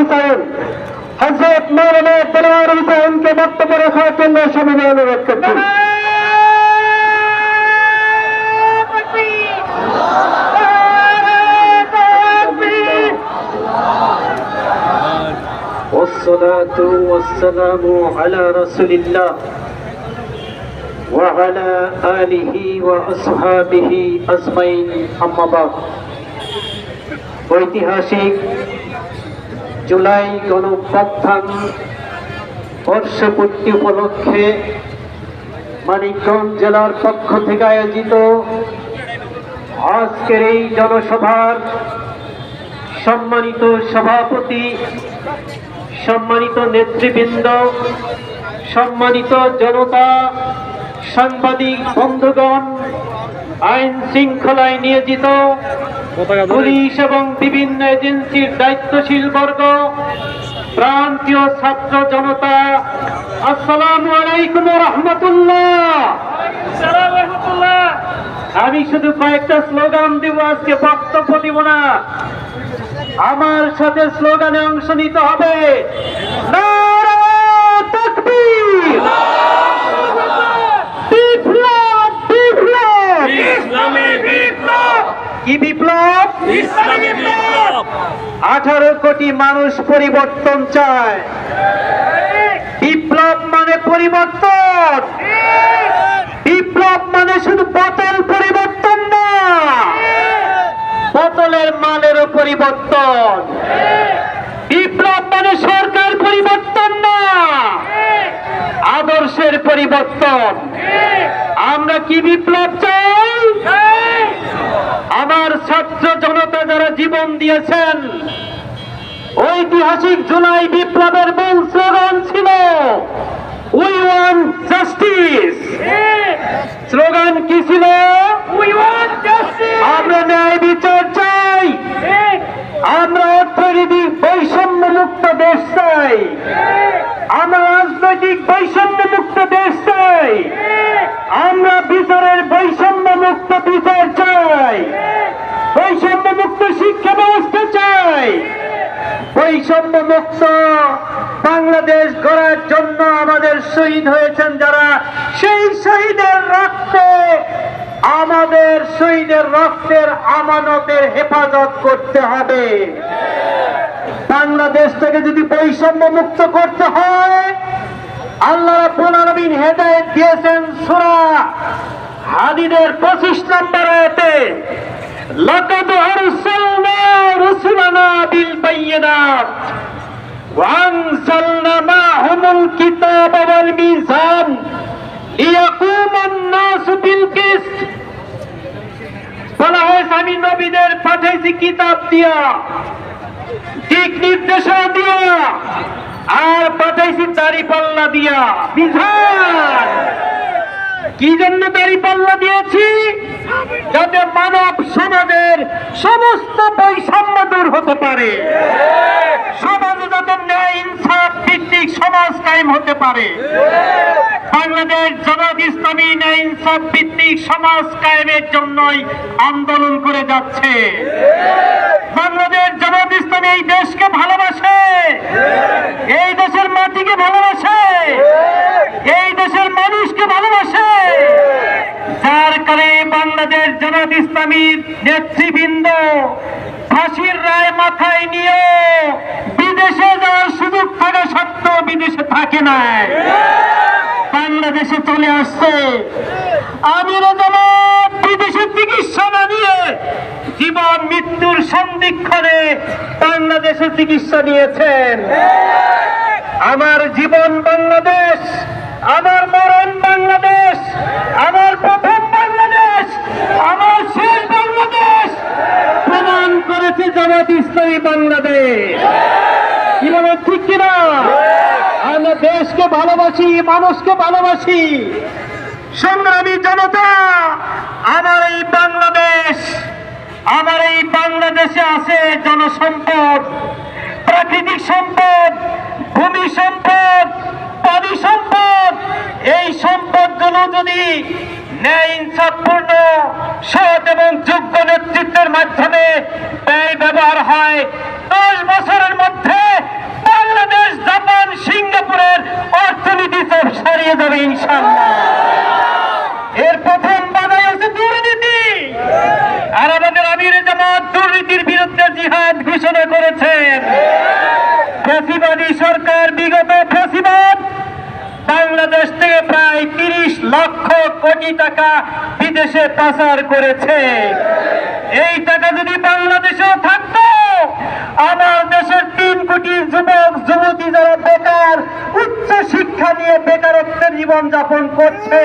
হুসাইন হজরত মৌলানা তলোয়ার হুসাইনকে বক্তব্য রাখার জন্য সবাই অনুরোধ করছি والصلاة والسلام على رسول الله وعلى آله وأصحابه أجمعين أما بعد ঐতিহাসিক জুলাই গণপ্রত্যান বর্ষপূর্তি উপলক্ষে মানিকগঞ্জ জেলার পক্ষ থেকে আয়োজিত আজকের এই জনসভার সম্মানিত সভাপতি, সম্মানিত নেতৃবৃন্দ, সম্মানিত জনতা, সাংবাদিক, বন্ধুগণ, আইন শৃঙ্খলায় নিয়োজিত পুলিশ এবং বিভিন্ন এজেন্সির দায়িত্বশীল বর্গ প্রান্তীয় ছাত্র জনতা আসসালাম আলাইকুম রহমতুল্লাহ। আমি শুধু কয়েকটা স্লোগান দিব আজকে বক্তব্য দিব না। আমার সাথে স্লোগানে অংশ নিতে হবে। নারায়ে তাকবীর! বিপ্লব বিপ্লব ইসলামী বিপ্লব কি বিপ্লব? ইসলামী বিপ্লব। আঠারো কোটি মানুষ পরিবর্তন চায়। বিপ্লব মানে পরিবর্তন। বিপ্লব মানে শুধু বোতল পরিবর্তন না। বোতলের মানেরও পরিবর্তন। বিপ্লব মানে সরকার পরিবর্তন না। আদর্শের পরিবর্তন। আমরা কি বিপ্লব চাই আমার ছাত্র জনতা যারা জীবন দিয়েছেন। ঐতিহাসিক জুলাই বিপ্লবের মূল স্লোগান ছিল উই ওয়ান জাস্টিস স্লোগান কি ছিল? আমরা ন্যায় বিচার চাই। আমরা অর্থনীতি বৈষম্য মুক্ত দেশ চাই। আমরা রাজনৈতিক বৈষম্য মুক্ত দেশ চাই। আমরা বিচারের বৈষম্য মুক্ত বিচার চাই। মুক্ত শিক্ষা ব্যবস্থা চাই। বৈষম্য মুক্ত বাংলাদেশ গড়ার জন্য আমাদের শহীদ হয়েছেন যারা, সেই শহীদের রক্তে, আমাদের শহীদের রক্তের আমানতের হেফাজত করতে হবে। বাংলাদেশ থেকে যদি বৈষম্য মুক্ত করতে হয়, আল্লাহ রাব্বুল আলামিন হেদায়েত দিয়েছেন সূরা হাদিদের 25 নম্বর লাকাদ আরসালনা রুসুলানা বিল বাইয়িনাত وأنزلنا معهم الكتاب والميزان ليقوم الناس بالقسط বলা হয়েছে আমি নবীদের পাঠাইছি কিতাব দিয়া দিক নির্দেশনা দিয়া আর পাঠাইছি দাড়ি পাল্লা দিয়া বিধান কি জন্য দাড়ি পাল্লা দিয়েছি? যাতে মানব সমাজের সমস্ত বৈষম্য দূর হতে পারে। সমাজে যাতে ন্যায়, ইনসাফ, ভিত্তিক সমাজ কায়েম হতে পারে। বাংলাদেশ জামাত ইসলামী ন্যায়, ইনসাফ, ভিত্তিক সমাজ কায়েমের জন্যই আন্দোলন করে যাচ্ছে। বাংলাদেশ জামাত ইসলামী এই দেশকে ভালোবাসে। এই দেশের মাটিকে ভালোবাসে এই দেশের মানুষকে ভালোবাসে যার কারণে বাংলাদেশ জামাত ইসলামীর নেতৃবৃন্দ, ফাঁসির রায় মাথায় নিয়ে বিদেশে যাওয়ার সুযোগ থাকা সত্ত্বেও বিদেশে থাকে নাই বাংলাদেশে চলে আসছে আমির বিদেশে চিকিৎসা না নিয়ে জীবন মৃত্যুর সন্ধিক্ষণে বাংলাদেশে চিকিৎসা নিয়েছেন। আমার জীবন বাংলাদেশ, আমার মরণ বাংলাদেশ, আমার প্রথম বাংলাদেশ আমার শেষ বাংলাদেশ প্রমাণ করেছে জামাত ইসলামী বাংলাদেশ। কি ঠিক কিনা? আমরা দেশকে ভালোবাসি, মানুষকে ভালোবাসি। সংগ্রামী জনতা, আমার এই বাংলাদেশ, আমার এই বাংলাদেশে আছে জনসম্পদ, প্রাকৃতিক সম্পদ, ভূমি সম্পদ, পানি সম্পদ। এই সম্পদগুলো যদি ন্যায় ইনসাফপূর্ণ সৎ এবং যোগ্য নেতৃত্বের মাধ্যমে ব্যয় ব্যবহার হয়। দশ বছরের মধ্যে বাংলাদেশ, জাপান, সিঙ্গাপুরের অর্থনীতি চোখ সারিয়ে যাবে ইনশাল্লাহ এর প্রথম বাধাই হচ্ছে দুর্নীতি। আর আমাদের আমির জামাত দুর্নীতির বিরুদ্ধে জিহাদ ঘোষণা করেছেন। ফাঁসিবাদী সরকার বিগত ফাঁসিবাদ বাংলাদেশ থেকে প্রায় তিরিশ লক্ষ কোটি টাকা বিদেশে পাচার করেছে। এই টাকা যদি বাংলাদেশেও থাকতো, আমার দেশের তিন কোটি যুবক, যুবতী যারা বেকার, উচ্চ শিক্ষা নিয়ে বেকারত্বের জীবন যাপন করছে।